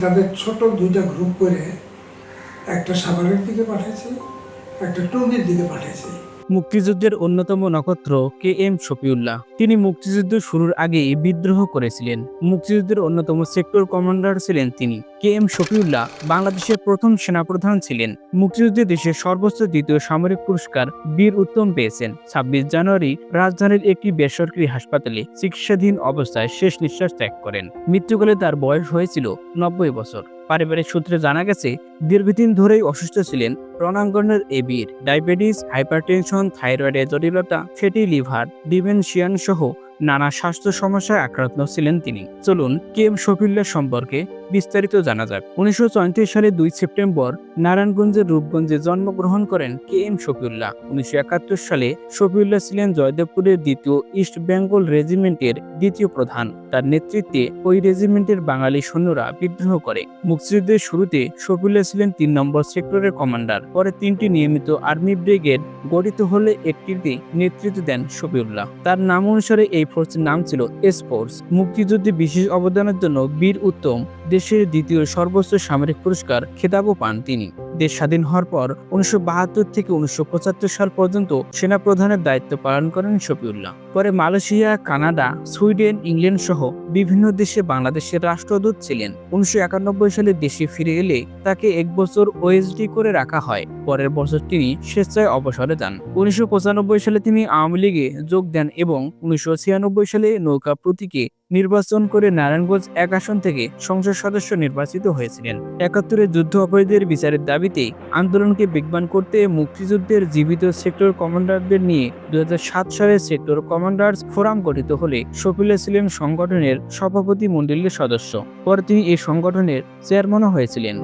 তাদের ছোট দুইটা গ্রুপ করে একটা সাভারের দিকে পাঠিয়েছে একটা টঙ্গীর দিকে পাঠিয়েছে মুক্তিযুদ্ধের অন্যতম নক্ষত্র কে এম শফিউল্লাহ। তিনি মুক্তিযুদ্ধ শুরুর আগেই বিদ্রোহ করেছিলেন। মুক্তিযুদ্ধের অন্যতম সেক্টর কমান্ডার ছিলেন তিনি। কে এম শফিউল্লাহ বাংলাদেশের প্রথম সেনাপ্রধান ছিলেন। মুক্তিযুদ্ধে দেশের সর্বোচ্চ দ্বিতীয় সামরিক পুরস্কার বীর উত্তম পেয়েছেন। ছাব্বিশ জানুয়ারি রাজধানীর একটি বেসরকারি হাসপাতালে চিকিৎসাধীন অবস্থায় শেষ নিঃশ্বাস ত্যাগ করেন। মৃত্যুকালে তার বয়স হয়েছিল নব্বই বছর। পারিবারিক সূত্রে জানা গেছে, দীর্ঘদিন ধরেই অসুস্থ ছিলেন রণাঙ্গনের এবির বীর। ডায়াবেটিস, হাইপারটেনশন থাইরয়েডের জটিলতা, ফ্যাটি লিভার, ডিমেনশিয়ান সহ নানা স্বাস্থ্য সমস্যায় আক্রান্ত ছিলেন তিনি। চলুন কেম এম সম্পর্কে বিস্তারিত জানা যাক। উনিশশো সালে দুই সেপ্টেম্বর নারায়ণগঞ্জের রূপগঞ্জে জন্মগ্রহণ করেন কে এম শফিউল্লাহ। উনিশশো একাত্তর সালে শফিউল্লাহ ছিলেন জয়দেবপুরের দ্বিতীয় ইস্ট বেঙ্গল রেজিমেন্টের দ্বিতীয় প্রধান। তার নেতৃত্বে ওই রেজিমেন্টের বাঙালি সৈন্যরা বিদ্রোহ করে। মুক্তিযুদ্ধের শুরুতে শফিউল্লাহ ছিলেন তিন নম্বর সেক্টরের কমান্ডার। পরে তিনটি নিয়মিত আর্মি ব্রিগেড গঠিত হলে একটিতে নেতৃত্ব দেন শফিউল্লাহ। তার নাম অনুসারে এই ফোর্সের নাম ছিল এস ফোর্স। মুক্তিযুদ্ধে বিশেষ অবদানের জন্য বীর উত্তম দেশের দ্বিতীয় সর্বোচ্চ সামরিক পুরস্কার খেতাবও পান তিনি। দেশ স্বাধীন হওয়ার পর উনিশশো বাহাত্তর থেকে উনিশশো পঁচাত্তর সাল পর্যন্ত সেনা প্রধানের দায়িত্ব পালন করেন শফিউল্লাহ। পরে মালয়েশিয়া, কানাডা, সুইডেন, ইংল্যান্ড সহ বিভিন্ন দেশে বাংলাদেশের রাষ্ট্রদূত ছিলেন। উনিশশো একানব্বই সালে দেশে ফিরে এলে তাকে এক বছর ওএসডি করে রাখা হয়। পরের বছর তিনি স্বেচ্ছায় অবসরে যান। উনিশশো পঁচানব্বই সালে তিনি আওয়ামী লীগে যোগ দেন এবং উনিশশো ছিয়ানব্বই সালে নৌকা প্রতীকে নির্বাচন করে নারায়ণগঞ্জ এক আসন থেকে সংসদ সদস্য নির্বাচিত হয়েছিলেন। একাত্তরের যুদ্ধ অপরাধীদের বিচারের দাবিতে আন্দোলনকে বেগবান করতে মুক্তিযুদ্ধের জীবিত সেক্টর কমান্ডারদের নিয়ে দু সালে সেক্টর কমান্ডার্স ফোরাম গঠিত হলে সফিলে ছিলেন সংগঠনের সভাপতি মণ্ডলীর সদস্য। পরে তিনি এই সংগঠনের চেয়ারম্যানও হয়েছিলেন।